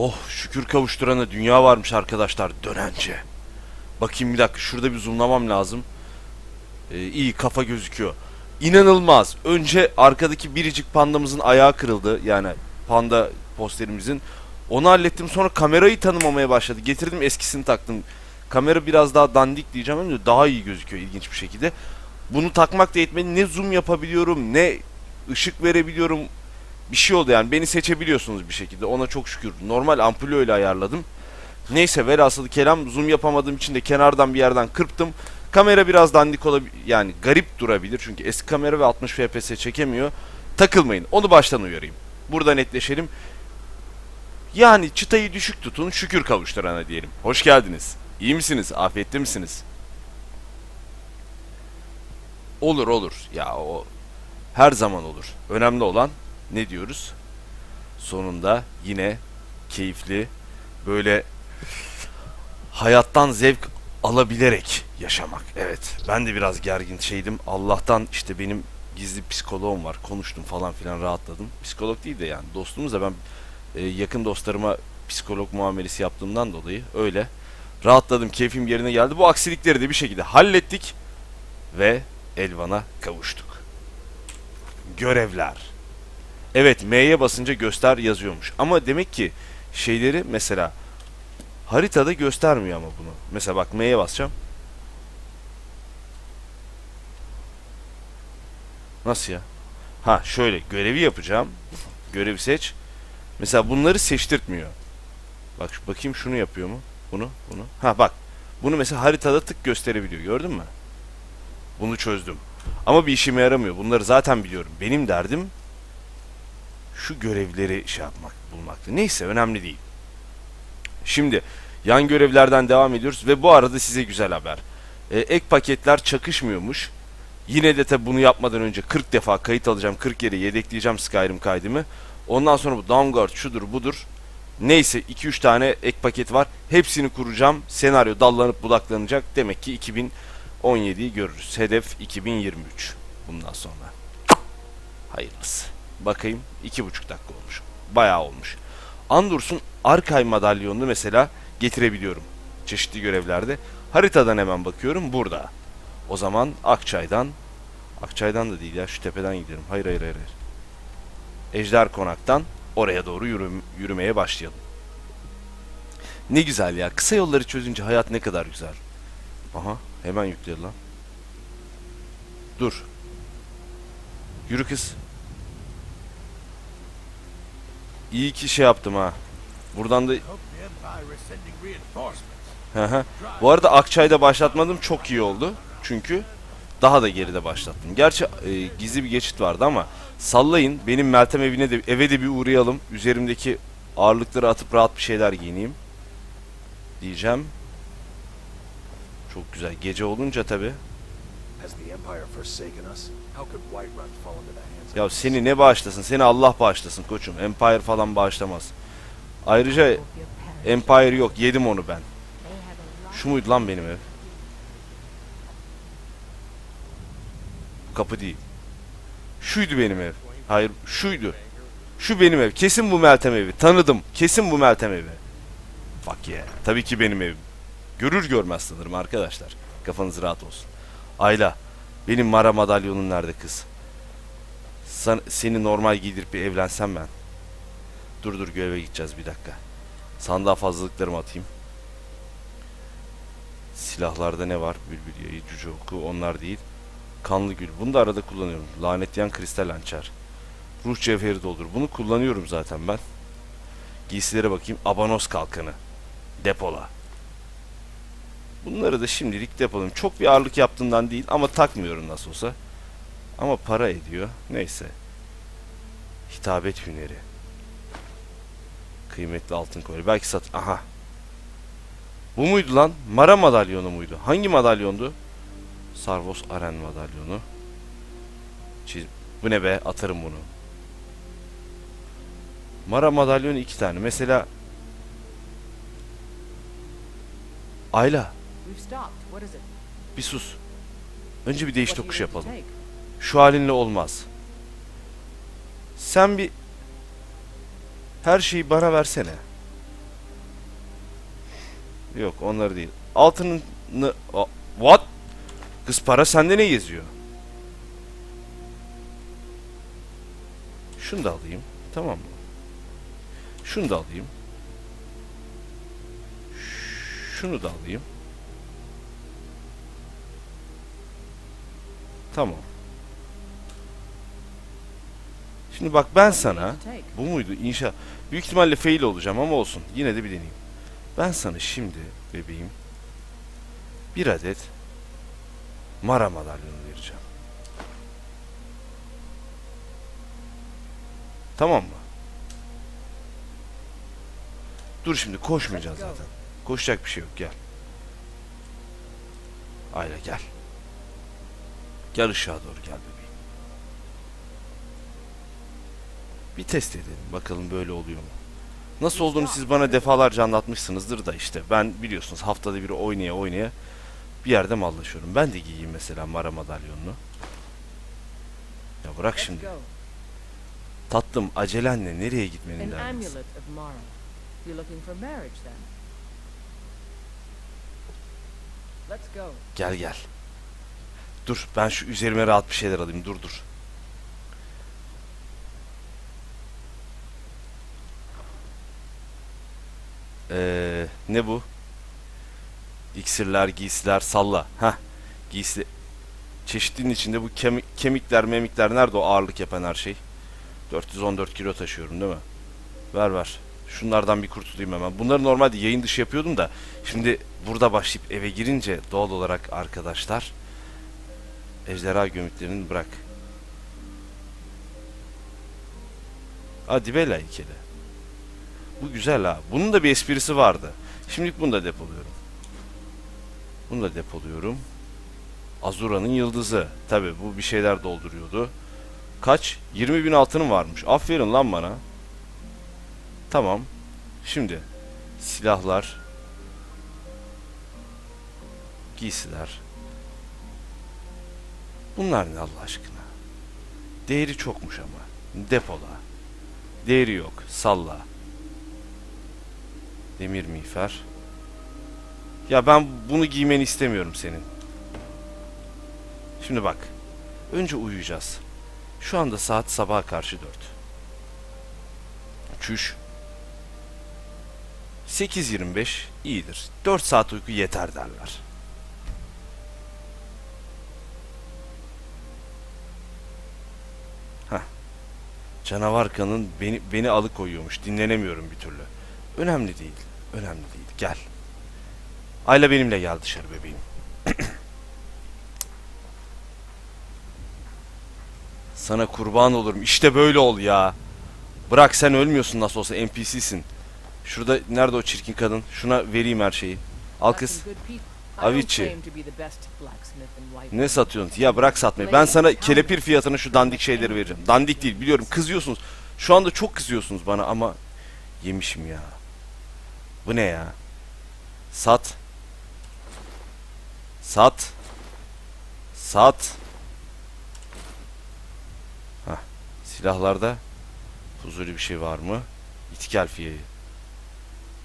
Oh şükür kavuşturana dünya varmış arkadaşlar dönence. Bakayım bir dakika şurada bir zoomlamam lazım. Ee, iyi kafa gözüküyor. İnanılmaz. Önce arkadaki biricik pandamızın ayağı kırıldı. Yani panda posterimizin. Onu hallettim sonra kamerayı tanımamaya başladı. Getirdim eskisini taktım. Kamera biraz daha dandik diyeceğim ama daha iyi gözüküyor ilginç bir şekilde. Bunu takmak da yetmedi. Ne zoom yapabiliyorum ne ışık verebiliyorum. Bir şey oldu yani. Beni seçebiliyorsunuz bir şekilde. Ona çok şükür. Normal ampulü öyle ayarladım. Neyse velhasılı kelam zoom yapamadığım için de kenardan bir yerden kırptım. Kamera biraz dandik olabilir yani garip durabilir çünkü eski kamera ve 60 fps çekemiyor. Takılmayın. Onu baştan uyarayım. Burada netleşelim. Yani çıtayı düşük tutun şükür kavuşturana diyelim. Hoş geldiniz. İyi misiniz? Afiyette misiniz? Olur olur. Ya o her zaman olur. Önemli olan ne diyoruz? Sonunda yine keyifli böyle hayattan zevk alabilerek yaşamak. Evet. Ben de biraz gergin şeydim. Allah'tan işte benim gizli psikoloğum var. Konuştum falan filan rahatladım. Psikolog değil de yani dostumuz da ben e, yakın dostlarıma psikolog muamelesi yaptığımdan dolayı öyle rahatladım. Keyfim yerine geldi. Bu aksilikleri de bir şekilde hallettik ve Elvan'a kavuştuk. Görevler. Evet M'ye basınca göster yazıyormuş. Ama demek ki şeyleri mesela haritada göstermiyor ama bunu. Mesela bak M'ye basacağım. Nasıl ya? Ha şöyle görevi yapacağım. Görevi seç. Mesela bunları seçtirtmiyor. Bak bakayım şunu yapıyor mu? Bunu, bunu. Ha bak. Bunu mesela haritada tık gösterebiliyor. Gördün mü? Bunu çözdüm. Ama bir işime yaramıyor. Bunları zaten biliyorum. Benim derdim şu görevleri şey yapmak, bulmaktı. Neyse önemli değil. Şimdi yan görevlerden devam ediyoruz ve bu arada size güzel haber. Ee, ek paketler çakışmıyormuş. Yine de tabi bunu yapmadan önce 40 defa kayıt alacağım. 40 yere yedekleyeceğim Skyrim kaydımı. Ondan sonra bu downguard şudur budur. Neyse 2-3 tane ek paket var. Hepsini kuracağım. Senaryo dallanıp budaklanacak. Demek ki 2017'yi görürüz. Hedef 2023 bundan sonra. Hayırlısı. Bakayım 2,5 dakika olmuş. Bayağı olmuş. Andurs'un Arkay madalyonunu mesela getirebiliyorum. Çeşitli görevlerde. Haritadan hemen bakıyorum burada. O zaman Akçay'dan Akçay'dan da değil ya şu tepeden gidelim. Hayır hayır hayır. Ejder Konak'tan oraya doğru yürüm- yürümeye başlayalım. Ne güzel ya. Kısa yolları çözünce hayat ne kadar güzel. Aha hemen yükledi lan. Dur. Yürü kız. İyi ki şey yaptım ha. Buradan da. Bu arada Akçay'da başlatmadım çok iyi oldu. Çünkü daha da geride başlattım. Gerçi e, gizli bir geçit vardı ama sallayın benim Meltem evine de eve de bir uğrayalım. Üzerimdeki ağırlıkları atıp rahat bir şeyler giyineyim. Diyeceğim. Çok güzel. Gece olunca tabi. Ya seni ne bağışlasın? Seni Allah bağışlasın koçum. Empire falan bağışlamaz. Ayrıca Empire yok. Yedim onu ben. Şu muydu lan benim ev? Kapı değil. Şuydu benim ev. Hayır, şuydu. Şu benim ev. Kesin bu Meltem evi. Tanıdım. Kesin bu Meltem evi. Fuck yeah. Tabii ki benim evim. Görür görmez sanırım arkadaşlar. Kafanız rahat olsun. Ayla, benim Mara madalyonun nerede kız? San- seni normal giydirip bir evlensem ben. Dur dur göreve gideceğiz bir dakika. Sandığa fazlalıklarımı atayım. Silahlarda ne var? Bülbül yayı, cüce oku onlar değil. Kanlı gül. Bunu da arada kullanıyorum. Lanetleyen kristal hançer. Ruh cevheri doldur. Bunu kullanıyorum zaten ben. Giysilere bakayım. Abanos kalkanı. Depola. Bunları da şimdilik depolayayım. Çok bir ağırlık yaptığından değil ama takmıyorum nasıl olsa. Ama para ediyor. Neyse. Hitabet hüneri. Kıymetli altın kolye. Belki sat... Aha. Bu muydu lan? Mara madalyonu muydu? Hangi madalyondu? Sarvos Aren madalyonu. Çiz... Bu ne be? Atarım bunu. Mara madalyonu iki tane. Mesela Ayla We've stopped. What is it? bir sus. Önce bir değiş tokuş yapalım. Şu halinle olmaz. Sen bir her şeyi bana versene. Yok onları değil. Altını... A- What? Kız para sende ne geziyor? Şunu da alayım. Tamam mı? Şunu da alayım. Şunu da alayım. Tamam. Şimdi bak ben sana bu muydu inşa büyük ihtimalle fail olacağım ama olsun. Yine de bir deneyeyim. Ben sana şimdi bebeğim bir adet Mara madalyonu vereceğim. Tamam mı? Dur şimdi koşmayacağız zaten. Koşacak bir şey yok gel. Ayla gel. Gel ışığa doğru gel bebeğim. Bir test edelim bakalım böyle oluyor mu? Nasıl olduğunu siz bana defalarca anlatmışsınızdır da işte ben biliyorsunuz haftada bir oynaya oynaya bir yerde mallaşıyorum. Ben de giyeyim mesela Mara madalyonunu. Ya bırak şimdi. Tatlım acelenle nereye gitmenin derdiniz? Gel gel. Dur ben şu üzerime rahat bir şeyler alayım dur dur. Ee, ne bu? İksirler, giysiler, salla. Ha, giysi. Çeşitlinin içinde bu kemik, kemikler, memikler nerede o ağırlık yapan her şey? 414 kilo taşıyorum değil mi? Ver ver. Şunlardan bir kurtulayım hemen. Bunları normalde yayın dışı yapıyordum da şimdi burada başlayıp eve girince doğal olarak arkadaşlar ejderha gömüklerini bırak. Hadi bela ikili. Bu güzel ha. Bunun da bir esprisi vardı. Şimdilik bunu da depoluyorum. Bunu da depoluyorum. Azura'nın yıldızı. Tabi bu bir şeyler dolduruyordu. Kaç? 20 bin altınım varmış. Aferin lan bana. Tamam. Şimdi silahlar, giysiler. Bunlar ne Allah aşkına? Değeri çokmuş ama. Depola. Değeri yok. Salla. Demir miğfer. Ya ben bunu giymeni istemiyorum senin. Şimdi bak. Önce uyuyacağız. Şu anda saat sabaha karşı 4. Çüş. 8.25 iyidir. 4 saat uyku yeter derler. Canavar kanın beni, beni alıkoyuyormuş. Dinlenemiyorum bir türlü. Önemli değil. Önemli değil. Gel. Ayla benimle gel dışarı bebeğim. Sana kurban olurum. İşte böyle ol ya. Bırak sen ölmüyorsun nasıl olsa NPC'sin. Şurada nerede o çirkin kadın? Şuna vereyim her şeyi. Al kız. Avicii. Ne satıyorsun? Ya bırak satmayı. Ben sana kelepir fiyatına şu dandik şeyleri vereceğim. Dandik değil biliyorum kızıyorsunuz. Şu anda çok kızıyorsunuz bana ama yemişim ya. Bu ne ya? Sat. Sat. Sat. Hah. Silahlarda huzurlu bir şey var mı? İtikel fiyeyi.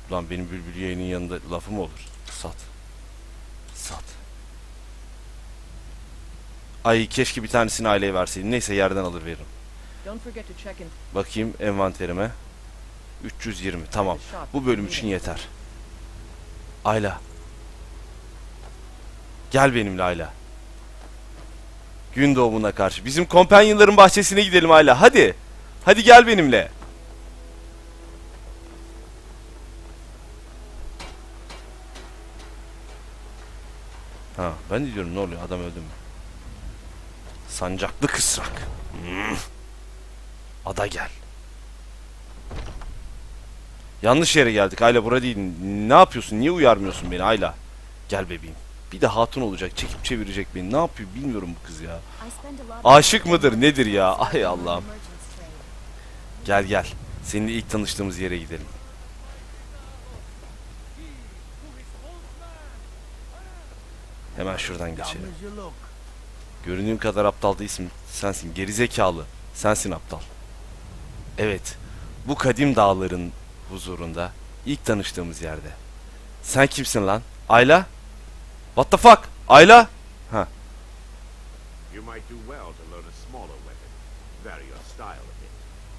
Ulan benim bülbül yayının yanında lafı mı olur? Sat. Sat. Ay keşke bir tanesini aileye verseydim. Neyse yerden alır veririm. Bakayım envanterime. 320 tamam. Bu bölüm için yeter. Ayla. Gel benimle Ayla. Gün doğumuna karşı. Bizim kompanyanların bahçesine gidelim Ayla. Hadi. Hadi gel benimle. Ha, ben de diyorum ne oluyor adam öldü mü? Sancaklı kısrak. Hmm. Ada gel. Yanlış yere geldik Ayla bura değil. Ne yapıyorsun? Niye uyarmıyorsun beni Ayla? Gel bebeğim. Bir de hatun olacak, çekip çevirecek beni. Ne yapıyor bilmiyorum bu kız ya. Aşık mıdır nedir ya? Ay Allah'ım. Gel gel. Seninle ilk tanıştığımız yere gidelim. Hemen şuradan geçelim. Göründüğün kadar aptal değilsin. Sensin gerizekalı. Sensin aptal. Evet. Bu kadim dağların huzurunda ilk tanıştığımız yerde. Sen kimsin lan? Ayla? What the fuck? Ayla? Ha.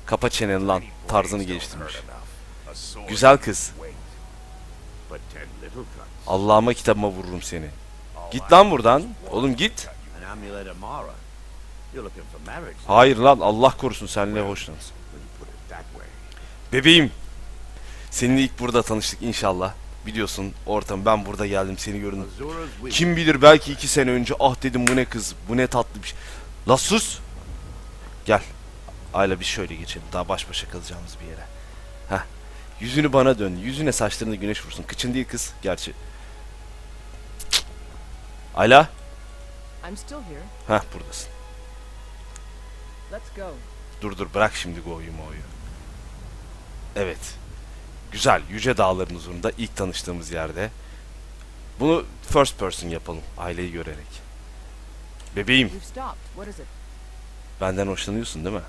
Kapa çeneni lan. Tarzını geliştirmiş. Güzel kız. Allah'ıma kitabıma vururum seni. Git lan buradan. Oğlum git. Hayır lan Allah korusun seninle way. Bebeğim. Seninle ilk burada tanıştık inşallah. Biliyorsun ortam ben burada geldim seni gördüm. Kim bilir belki iki sene önce ah dedim bu ne kız bu ne tatlı bir şey. La sus. Gel. Ayla bir şöyle geçelim daha baş başa kalacağımız bir yere. Heh. Yüzünü bana dön. Yüzüne saçlarına güneş vursun. Kıçın değil kız gerçi. Ayla. I'm still here. Heh buradasın. Let's go. Dur dur bırak şimdi Go'yu Mo'yu. Evet. Güzel. Yüce Dağların huzurunda ilk tanıştığımız yerde. Bunu first person yapalım. Aileyi görerek. Bebeğim benden hoşlanıyorsun değil mi?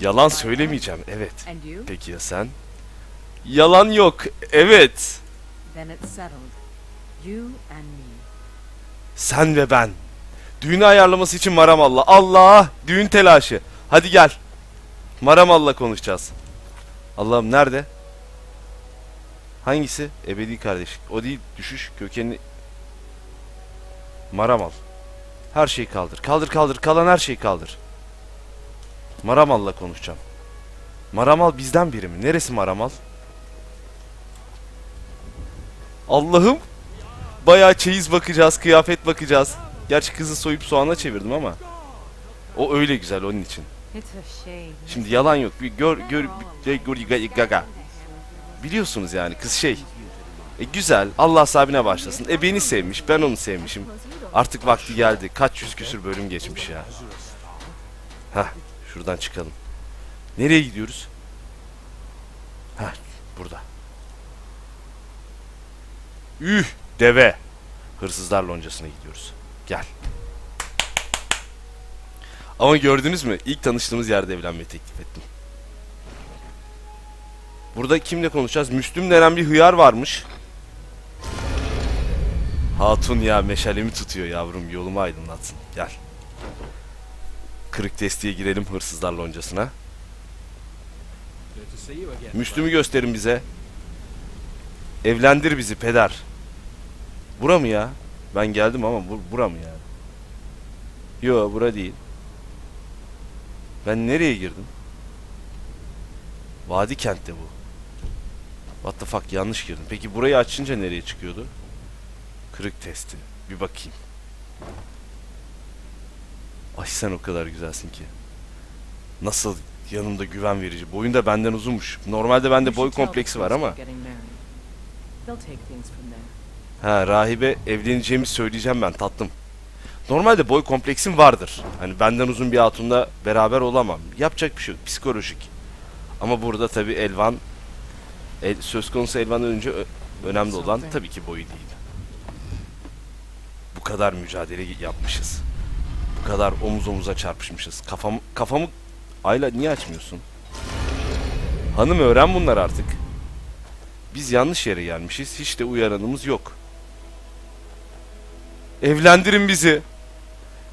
Yalan söylemeyeceğim. Evet. Peki ya sen? Yalan yok. Evet. Sen ve ben. Düğünü ayarlaması için Maramallah. Allah! Düğün telaşı. Hadi gel. Maramallah konuşacağız. Allah'ım nerede? Hangisi? Ebedi kardeş. O değil. Düşüş kökeni. Maramal. Her şeyi kaldır. Kaldır kaldır. Kalan her şeyi kaldır. Maramal'la konuşacağım. Maramal bizden biri mi? Neresi Maramal? Allah'ım. Bayağı çeyiz bakacağız, kıyafet bakacağız. Gerçi kızı soyup soğana çevirdim ama. O öyle güzel onun için. Shame. Şimdi yalan yok. Bir gör gör bir- gör gaga- gaga. Biliyorsunuz yani kız şey. E güzel. Allah sahibine başlasın. E beni sevmiş, ben onu sevmişim. Artık vakti geldi. Kaç yüz küsür bölüm geçmiş ya. Hah, şuradan çıkalım. Nereye gidiyoruz? Hah, burada. Üh, deve. Hırsızlar loncasına gidiyoruz. Gel. Ama gördünüz mü? İlk tanıştığımız yerde evlenmeyi teklif ettim. Burada kimle konuşacağız? Müslüm denen bir hıyar varmış. Hatun ya meşalemi tutuyor yavrum yolumu aydınlatsın. Gel. Kırık testiye girelim hırsızlar loncasına. Müslüm'ü gösterin bize. Evlendir bizi peder. Bura mı ya? Ben geldim ama bu, bura mı yani? Yo bura değil. Ben nereye girdim? Vadi kentte bu. What the fuck yanlış girdim. Peki burayı açınca nereye çıkıyordu? Kırık testi. Bir bakayım. Ay sen o kadar güzelsin ki. Nasıl yanımda güven verici. Boyun da benden uzunmuş. Normalde bende boy kompleksi var ama. Ha rahibe evleneceğimi söyleyeceğim ben tatlım. Normalde boy kompleksim vardır. Hani benden uzun bir hatunla beraber olamam. Yapacak bir şey yok. Psikolojik. Ama burada tabi Elvan el, söz konusu Elvan'dan önce önemli olan tabii ki boyu değil. Bu kadar mücadele yapmışız. Bu kadar omuz omuza çarpışmışız. Kafam kafamı Ayla niye açmıyorsun? Hanım öğren bunlar artık. Biz yanlış yere gelmişiz. Hiç de uyaranımız yok. Evlendirin bizi.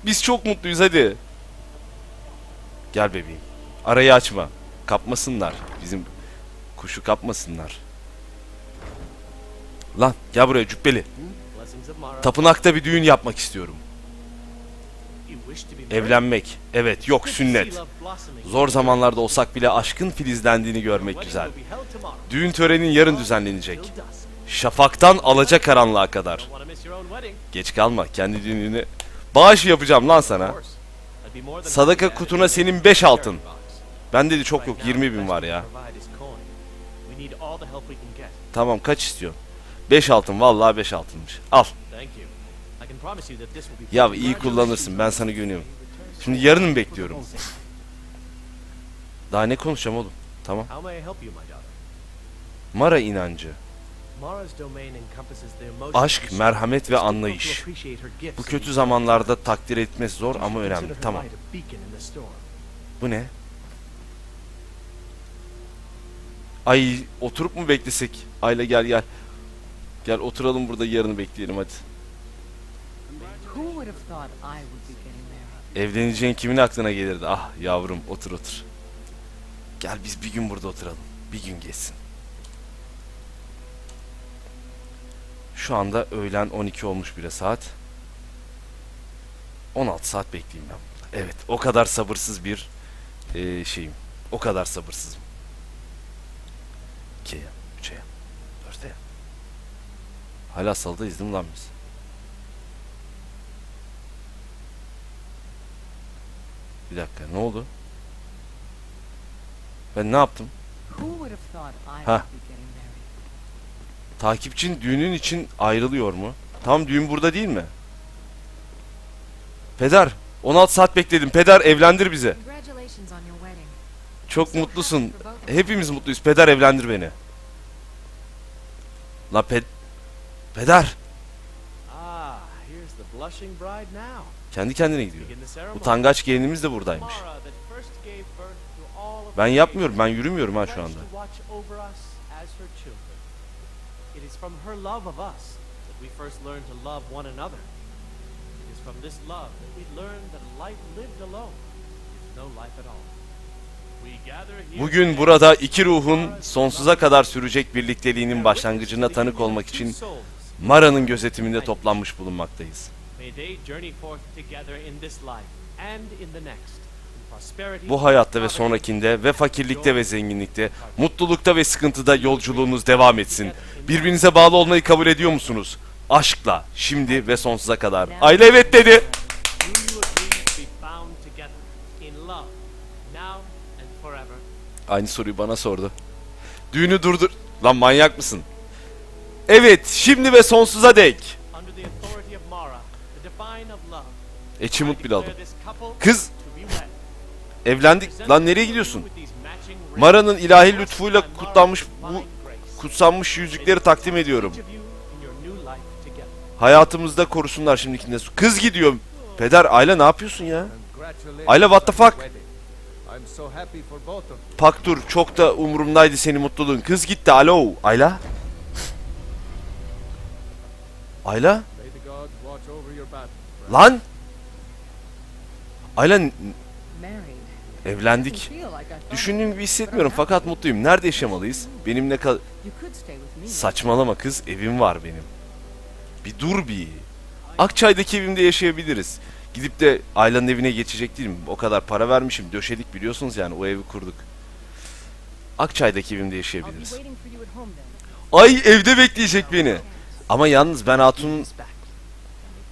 Biz çok mutluyuz hadi. Gel bebeğim. Arayı açma. Kapmasınlar. Bizim kuşu kapmasınlar. Lan gel buraya cübbeli. Tapınakta bir düğün yapmak istiyorum. Evlenmek. Evet yok sünnet. Zor zamanlarda olsak bile aşkın filizlendiğini görmek güzel. Düğün törenin yarın düzenlenecek. Şafaktan alacakaranlığa kadar. Geç kalma kendi düğününü. Bağış yapacağım lan sana. Sadaka kutuna senin 5 altın. Ben dedi çok yok 20 bin var ya. Tamam kaç istiyorsun? 5 altın vallahi 5 altınmış. Al. Ya iyi kullanırsın ben sana güveniyorum. Şimdi yarın mı bekliyorum? Daha ne konuşacağım oğlum? Tamam. Mara inancı. Aşk, merhamet ve anlayış. Difficult to appreciate her gifts Bu kötü zamanlarda takdir etmesi zor ama önemli. Tamam. light a beacon in the storm. Bu ne? Ay oturup mu beklesek? Ayla gel gel. Gel oturalım burada yarını bekleyelim hadi. Who would have thought I would be getting married? Evleneceğin kimin aklına gelirdi? Ah yavrum otur otur. Gel biz bir gün burada oturalım. Bir gün geçsin. Şu anda öğlen 12 olmuş bile saat. 16 saat bekleyeyim ben burada. Evet o kadar sabırsız bir eee, şeyim. O kadar sabırsızım. 2'ye, 3'e, 4'e. Hala salıdayız değil mi lan biz? Bir dakika ne oldu? Ben ne yaptım? Ha. Takipçin düğünün için ayrılıyor mu? Tam düğün burada değil mi? Peder 16 saat bekledim. Peder evlendir bizi. Çok mutlusun. Hepimiz mutluyuz. Peder evlendir beni. La ped... Peder. Ah, here's the blushing bride now. Kendi kendine gidiyor. Utangaç gelinimiz de buradaymış. Ben yapmıyorum. Ben yürümüyorum ha şu anda. to watch over us as her children. It is from her love of us that we first learn to love one another. It is from this love that we learn that a life lived alone is no life at all. We gather here Bugün burada iki ruhun sonsuza kadar sürecek birlikteliğinin başlangıcına tanık olmak için Mara'nın gözetiminde toplanmış bulunmaktayız. May they journey forth together in this life and in the next. Bu hayatta ve sonrakinde ve fakirlikte ve zenginlikte, mutlulukta ve sıkıntıda yolculuğunuz devam etsin. Birbirinize bağlı olmayı kabul ediyor musunuz? Aşkla, şimdi ve sonsuza kadar. Aile evet dedi. Aynı soruyu bana sordu. Düğünü durdur... Lan manyak mısın? Evet, şimdi ve sonsuza dek. I Achievement bile aldım. Kız. Evlendik. Lan nereye gidiyorsun? Mara'nın ilahi lütfuyla kutlanmış bu kutsanmış yüzükleri takdim ediyorum. Hayatımızda korusunlar şimdikinde. Kız gidiyor. Peder, Ayla ne yapıyorsun ya? Ayla what the fuck? Paktur çok da umurumdaydı senin mutluluğun. Kız gitti. Alo. Ayla? Ayla? Lan? Ayla. Evlendik. Düşündüğüm gibi hissetmiyorum fakat mutluyum. Nerede yaşamalıyız? Benimle kal... Saçmalama kız. Evim var benim. Bir dur bir. Akçay'daki evimde yaşayabiliriz. Gidip de Ayla'nın evine geçecek değilim. O kadar para vermişim. Döşedik biliyorsunuz yani. O evi kurduk. Akçay'daki evimde yaşayabiliriz. Ay evde bekleyecek beni. Ama yalnız ben Hatun'un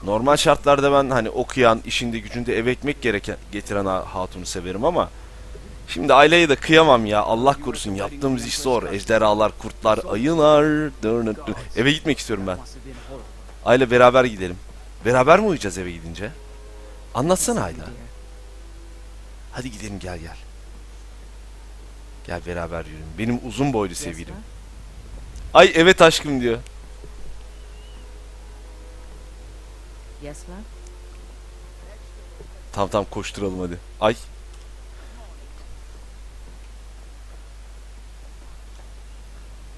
normal şartlarda ben hani okuyan, işinde gücünde ev ekmek gereken getiren ha- Hatun'u severim ama şimdi aileye de kıyamam ya. Allah korusun yaptığımız iş zor. Ejderhalar, kurtlar, ayılar. Eve gitmek istiyorum ben. Aile beraber gidelim. Beraber mi uyuyacağız eve gidince? Anlatsana Ayla. Hadi gidelim gel gel. Gel beraber yürüyelim. Benim uzun boylu sevgilim. Ay evet aşkım diyor. Yes, love? Tamam tamam koşturalım hadi. Ay.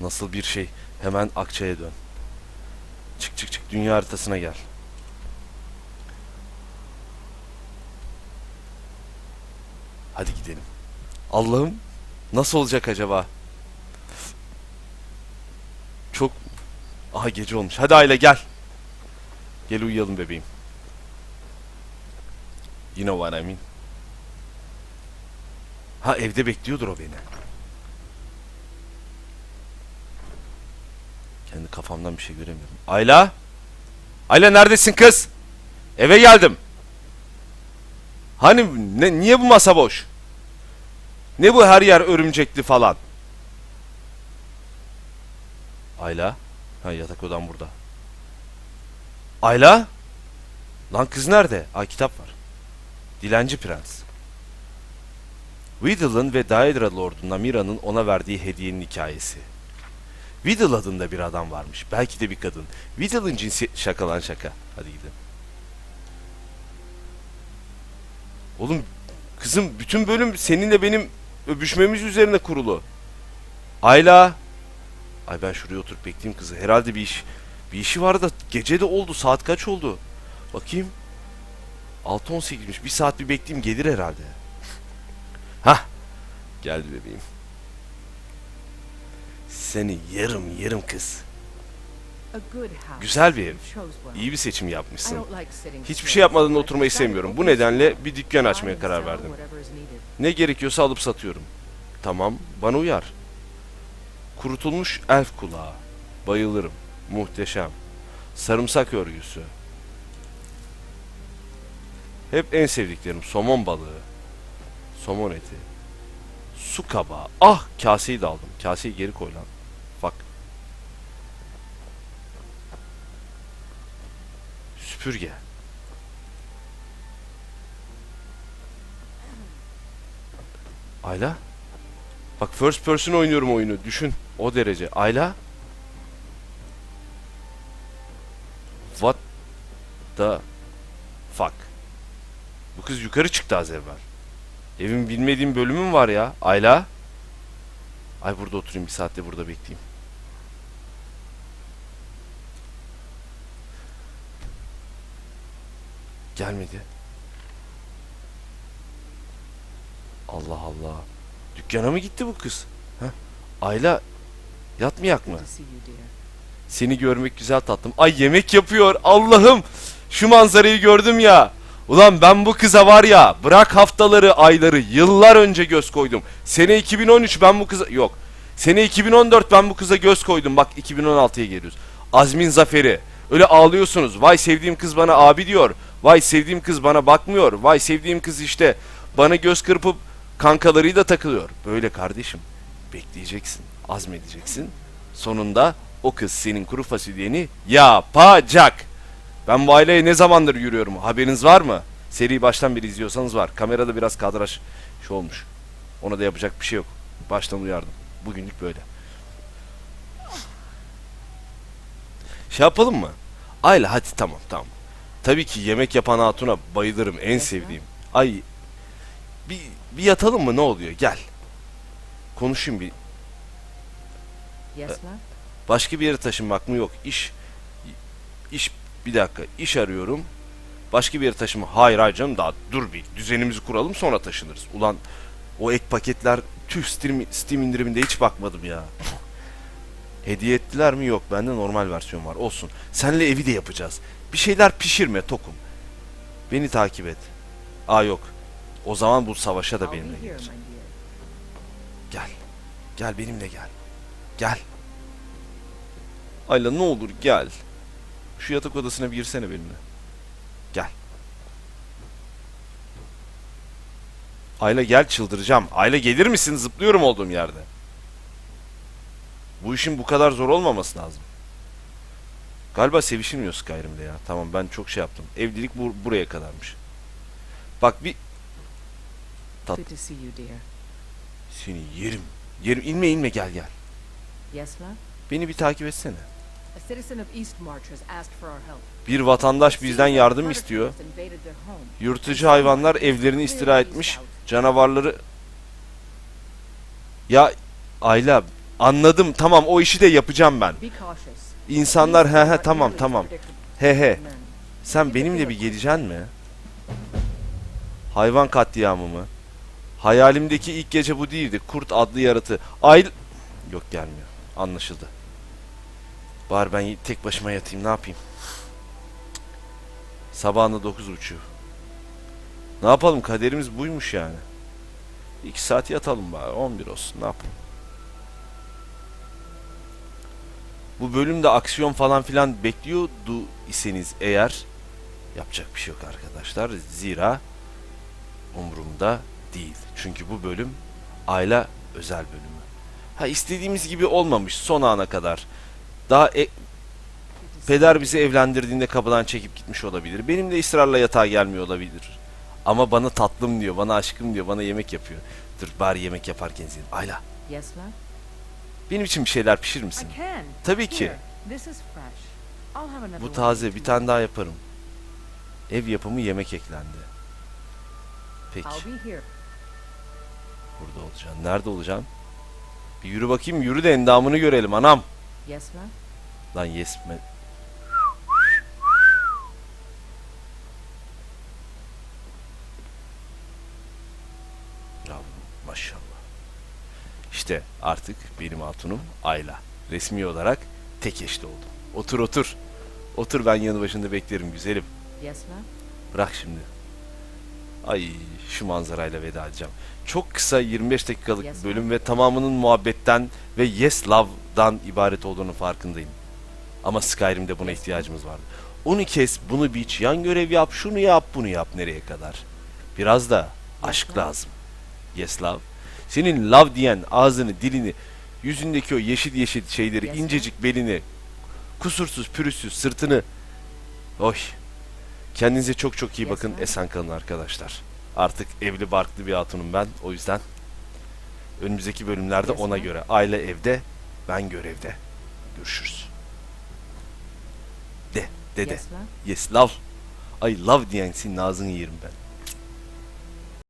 Nasıl bir şey? Hemen Akçay'a dön. Çık çık çık dünya haritasına gel. Hadi gidelim. Allah'ım nasıl olacak acaba? Çok Aha gece olmuş. Hadi aile gel. Gel uyuyalım bebeğim. You know what I mean. Ha evde bekliyordur o beni. Kendi kafamdan bir şey göremiyorum. Ayla? Ayla neredesin kız? Eve geldim. Hani ne, niye bu masa boş? Ne bu her yer örümcekli falan? Ayla? Ha yatak odam burada. Ayla? Lan kız nerede? Aa kitap var. Dilenci Prens. Whittle'ın ve Daedra Lord'un Namira'nın ona verdiği hediyenin hikayesi. Whittle adında bir adam varmış. Belki de bir kadın. Whittle'ın cinsi... Şaka lan şaka. Hadi gidelim. Oğlum kızım bütün bölüm seninle benim öpüşmemiz üzerine kurulu. Ayla. Ay ben şuraya oturup bekleyeyim kızı. Herhalde bir iş Bir işi var da gece de oldu. Saat kaç oldu? Bakayım. 6.18'miş. Bir saat bir bekleyeyim gelir herhalde. Hah. Geldi bebeğim. Seni yarım yarım kız. Güzel bir ev. İyi bir seçim yapmışsın. Hiçbir şey yapmadan oturmayı sevmiyorum. Bu nedenle bir dükkan açmaya karar verdim. Ne gerekiyorsa alıp satıyorum. Tamam, bana uyar. Kurutulmuş elf kulağı. Bayılırım. Muhteşem. Sarımsak örgüsü. Hep en sevdiklerim. Somon balığı. Somon eti. Su kabağı. Ah! Kaseyi de aldım. Kaseyi geri koy lan. Bak. Süpürge. Ayla? Bak first person oynuyorum oyunu. Düşün. O derece. Ayla? What the fuck? Bu kız yukarı çıktı az evvel. Evin bilmediğim bölümü mü var ya? Ayla? Ay burada oturayım bir saatte burada bekleyeyim. Gelmedi. Allah Allah. Dükkana mı gitti bu kız? Heh. Ayla yatmayak mı? Seni görmek güzel tatlım. Ay yemek yapıyor. Allah'ım. Şu manzarayı gördüm ya. Ulan ben bu kıza var ya bırak haftaları ayları yıllar önce göz koydum. Sene 2013 ben bu kıza yok. Sene 2014 ben bu kıza göz koydum. Bak 2016'ya geliyoruz. Azmin zaferi. Öyle ağlıyorsunuz. Vay sevdiğim kız bana abi diyor. Vay sevdiğim kız bana bakmıyor. Vay sevdiğim kız işte bana göz kırpıp kankalarıyla takılıyor. Böyle kardeşim. Bekleyeceksin. Azmedeceksin. Sonunda o kız senin kuru fasulyeni yapacak. Ben bu aileye ne zamandır yürüyorum haberiniz var mı? Seriyi baştan beri izliyorsanız var. Kamerada biraz kadraj şu olmuş. Ona da yapacak bir şey yok. Baştan uyardım. Bugünlük böyle. Şey yapalım mı? Ayla hadi tamam tamam. Tabii ki yemek yapan hatuna bayılırım en sevdiğim. Ay bir, bir yatalım mı ne oluyor gel. Konuşayım bir. Yes, love? Başka bir yere taşınmak mı yok. İş iş bir dakika iş arıyorum. Başka bir yere taşıma. Hayır hayır canım daha dur bir düzenimizi kuralım sonra taşınırız. Ulan o ek paketler tüh Steam, Steam indiriminde hiç bakmadım ya. Hediye ettiler mi? Yok. Bende normal versiyon var. Olsun. Senle evi de yapacağız. Bir şeyler pişirme Tokum. Beni takip et. Aa yok. O zaman bu savaşa da benimle dear. Gel. Gel benimle gel. Gel. Ayla ne olur gel. Şu yatak odasına bir girsene benimle. Gel. Ayla gel çıldıracağım. Ayla gelir misin? Zıplıyorum olduğum yerde. Bu işin bu kadar zor olmaması lazım. Galiba sevişilmiyor Skyrim'de ya. Tamam ben çok şey yaptım. Evlilik bu, buraya kadarmış. Bak bir Tat- seni yerim. Yerim inme inme gel gel. Yes? Beni bir takip etsene. A citizen of Eastmarch has asked for our help. Bir vatandaş bizden yardım istiyor. Yırtıcı hayvanlar evlerini istila etmiş. Canavarları... Ya Ayla anladım tamam o işi de yapacağım ben. İnsanlar he he tamam tamam. He he. Sen benimle bir geleceksin mi? Hayvan katliamı mı? Hayalimdeki ilk gece bu değildi. Kurt adlı yaratı. Ay... Yok gelmiyor. Anlaşıldı. Bari ben tek başıma yatayım ne yapayım? Sabahında dokuz buçuğu. Ne yapalım kaderimiz buymuş yani. İki saat yatalım bari 11 olsun ne yapalım. Bu bölümde aksiyon falan filan bekliyordu iseniz eğer yapacak bir şey yok arkadaşlar. Zira umurumda değil. Çünkü bu bölüm aile özel bölümü. Ha istediğimiz gibi olmamış son ana kadar. Daha e- peder bizi evlendirdiğinde kapıdan çekip gitmiş olabilir. Benim de ısrarla yatağa gelmiyor olabilir. Ama bana tatlım diyor, bana aşkım diyor, bana yemek yapıyor. Dur bari yemek yaparken izleyelim. Ayla, Yes, benim için bir şeyler pişirir misin? Tabii ki. Bu taze, bir tane daha yaparım. Ev yapımı yemek eklendi. Peki, burada olacaksın. Nerede olacaksın? Bir yürü bakayım, yürü de endamını görelim anam. Yes ma'am. Lan yes mi? Bravo, maşallah. İşte artık benim hatunum Ayla. Resmi olarak tek eşli oldu. Otur otur. Otur ben yanı başında beklerim güzelim. Yes ma'am. Bırak şimdi. Ay şu manzarayla veda edeceğim. Çok kısa 25 dakikalık Yes, bölüm ve tamamının muhabbetten ve Yes Love love'dan ibaret olduğunu farkındayım. Ama Skyrim'de buna ihtiyacımız vardı. Onu kes, bunu biç, yan görev yap, şunu yap, bunu yap nereye kadar. Biraz da aşk lazım. Yes love. Senin love diyen ağzını, dilini, yüzündeki o yeşil yeşil şeyleri, Yes, incecik belini, kusursuz, pürüzsüz sırtını. Oy. Kendinize çok çok iyi Yes, bakın. Esen kalın arkadaşlar. Artık evli barklı bir hatunum ben. O yüzden önümüzdeki bölümlerde Yes, ona göre. Aile evde, ben görevde. Görüşürüz. De, dede. Yes, love. Ay love diyen senin ağzını yerim ben.